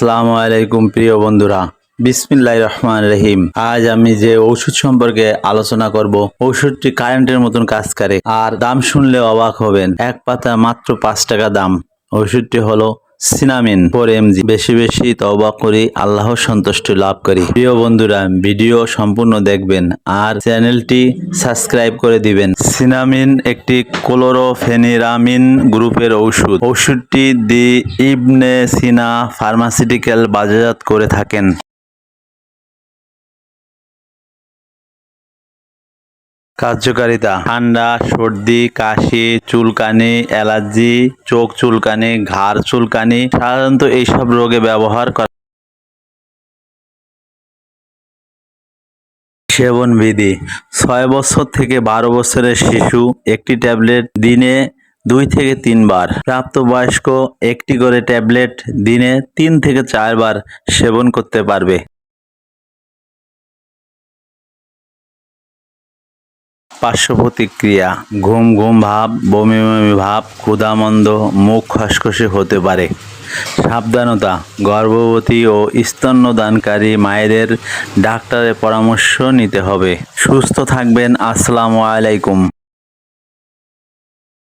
আসসালামু আলাইকুম, প্রিয় বন্ধুরা। বিসমিল্লাহ রহমান রহিম। আজ আমি যে ওষুধ সম্পর্কে আলোচনা করব ওষুধটি কারেন্টের মতন কাজ করে, আর দাম শুনলে অবাক হবেন। এক পাতা মাত্র পাঁচ টাকা দাম। ওষুধটি হলো সিনামিন ফোর এমজি। বেশি বেশি তবা করি আল্লাহ সন্তুষ্টি লাভ করি। প্রিয় বন্ধুরা, ভিডিও সম্পূর্ণ দেখবেন আর চ্যানেলটি সাবস্ক্রাইব করে দিবেন। সিনামিন একটি ক্লোরোফেনিরামিন গ্রুপের ঔষধ ঔষধটি দি ইবনে সিনা ফার্মাসিউটিক্যাল বাজারজাত করে থাকেন। কার্যকারিতা? ঠান্ডা, সর্দি, কাশি, চুলকানি, অ্যালার্জি, চোখ চুলকানি, ঘাড় চুলকানি, সাধারণত এইসব রোগে ব্যবহার করা সেবন বিধি ছয় বছর থেকে বারো বছরের শিশু একটি ট্যাবলেট দিনে দুই থেকে তিনবার। প্রাপ্তবয়স্ক একটি করে ট্যাবলেট দিনে তিন থেকে চারবার সেবন করতে পারবে। পার্শ্ব প্রতিক্রিয়া ঘুম ঘুম ভাব, বমি বমি ভাব, ক্ষুধামন্দ, মুখ খসখসে হতে পারে। সাবধানতা, গর্ভবতী ও স্তন্যদানকারী মায়েদের ডাক্তারের পরামর্শ নিতে হবে। সুস্থ থাকবেন, আসসালামু আলাইকুম।